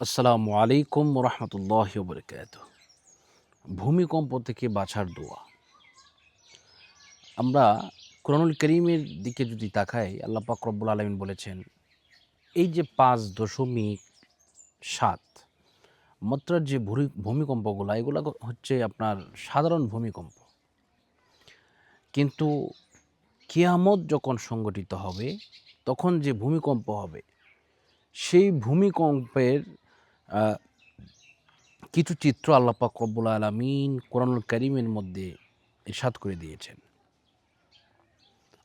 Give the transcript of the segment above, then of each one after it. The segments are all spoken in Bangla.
আসসালামু আলাইকুম রহমতুল্লাহ বরকাত ভূমিকম্প থেকে বাঁচার দোয়া। আমরা কোরআনুল করিমের দিকে যদি তাকাই, আল্লাহ পাক রব্বুল আলমিন বলেছেন, এই যে পাঁচ দশমিক সাত মাত্রার যে ভূমি- ভূমিকম্পগুলো, এগুলো হচ্ছে আপনার সাধারণ ভূমিকম্প। কিন্তু কিয়ামত যখন সংগঠিত হবে, তখন যে ভূমিকম্প হবে, সেই ভূমিকম্পের কিছু চিত্র আল্লাপাক রব্বুল আলমিন কোরআনুল করিমের মধ্যে ইরশাদ করে দিয়েছেন।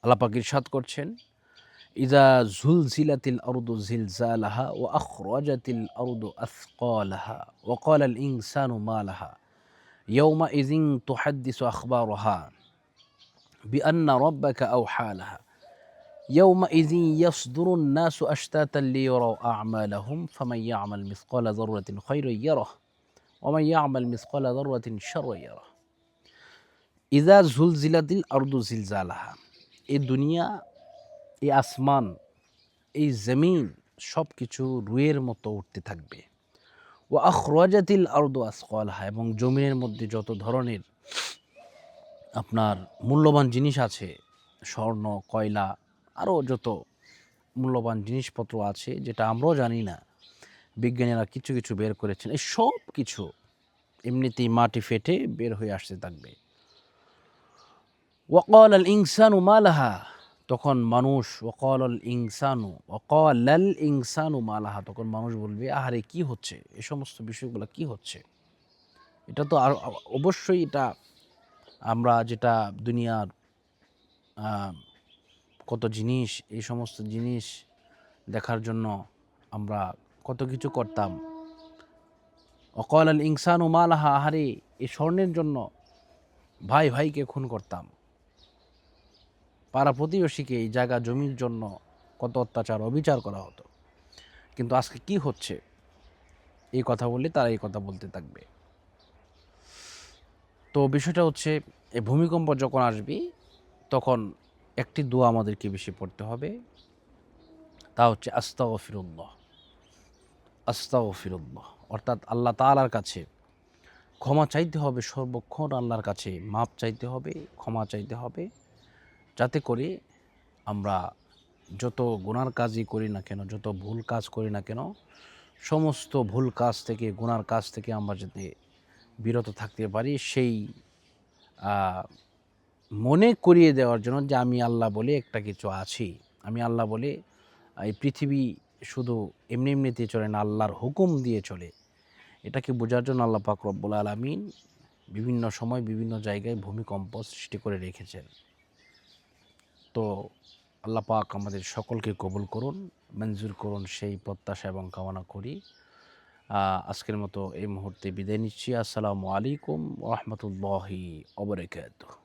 আল্লাপাক ইরশাদ করছেন ইজা জুলজিলাতিল আরদু জিলজালাহা ও আখরাজাতিল আরদু আসকালাহা ওকাল আল ইনসানু মালাহা ইয়াউমা ইজিং তুহাদ্দিসু আখবারহা বিআন্না রব্বাকা আওহালাহা। يومئذ يصدر الناس أشتاتا ليروا أعمالهم فمن يعمل مثقال ذرة خيرا يره ومن يعمل مثقال ذرة شرا يره إذا زلزلت الأرض زلزالها এই দুনিয়া এই আসমান এই জমিন সব কিছু রুয়ের মতো উঠতে থাকবে ও আখরাজাতিল আরদু আসকালহা এবং জমিনের মধ্যে যত ধরনের আপনার মূল্যবান জিনিস আছে স্বর্ণ কয়লা আরও যত মূল্যবান জিনিসপত্র আছে, যেটা আমরাও জানি না, বিজ্ঞানীরা কিছু কিছু বের করেছেন, এই সব কিছু এমনিতেই মাটি ফেটে বের হয়ে আসতে থাকবে। ওয়াকাল আল ইনসানু মালাহা, তখন মানুষ ওয়াকাল আল ইনসানু, ওয়াকাল আল ইনসানু মালাহা, তখন মানুষ বলবে, আহারে, কি হচ্ছে? এ সমস্ত বিষয়গুলো কি হচ্ছে? এটা তো আর অবশ্যই এটা আমরা যেটা দুনিয়ার কত জিনিস, এই সমস্ত জিনিস দেখার জন্য আমরা কত কিছু করতাম। অকল আল ইনসান ও মালাহা আহারে, এই স্বর্ণের জন্য ভাই ভাইকে খুন করতাম। পাড়া প্রতিবেশীকে এই জায়গা জমির জন্য কত অত্যাচার, অবিচার করা হতো। কিন্তু আজকে কি হচ্ছে? এই কথা বললে তারা এই কথা বলতে থাকবে। তো বিষয়টা হচ্ছে, এই ভূমিকম্প যখন আসবে, তখন একটি দোয়া আমাদেরকে বেশি পড়তে হবে। তা হচ্ছে আস্তা ও ফিরুল্লাহ আস্তা ও ফিরুল্লাহ অর্থাৎ আল্লাহ তালার কাছে ক্ষমা চাইতে হবে, সর্বক্ষণ আল্লাহর কাছে মাপ চাইতে হবে, ক্ষমা চাইতে হবে। যাতে করে আমরা যত গুনার কাজই করি না কেন, যত ভুল কাজ করি না কেন, সমস্ত ভুল কাজ থেকে, গুনার কাজ থেকে আমরা যাতে বিরত থাকতে পারি, সেই মনে করিয়ে দেওয়ার জন্য যে আমি আল্লাহ বলে একটা কিছু আছি। আমি আল্লাহ বলে, এই পৃথিবী শুধু এমনি এমনিতে চলে না, আল্লাহর হুকুম দিয়ে চলে। এটাকে বোঝার জন্য আল্লাহ পাক রব্বুল আলমিন বিভিন্ন সময় বিভিন্ন জায়গায় ভূমিকম্প সৃষ্টি করে রেখেছেন। তো আল্লাহ পাক আমাদের সকলকে কবুল করুন, মঞ্জুর করুন সেই প্রত্যাশা এবং কামনা করি। আজকের মতো এই মুহূর্তে বিদায় নিচ্ছি। আসসালামু আলাইকুম রহমতুল্লাহি অবরাকাতুহ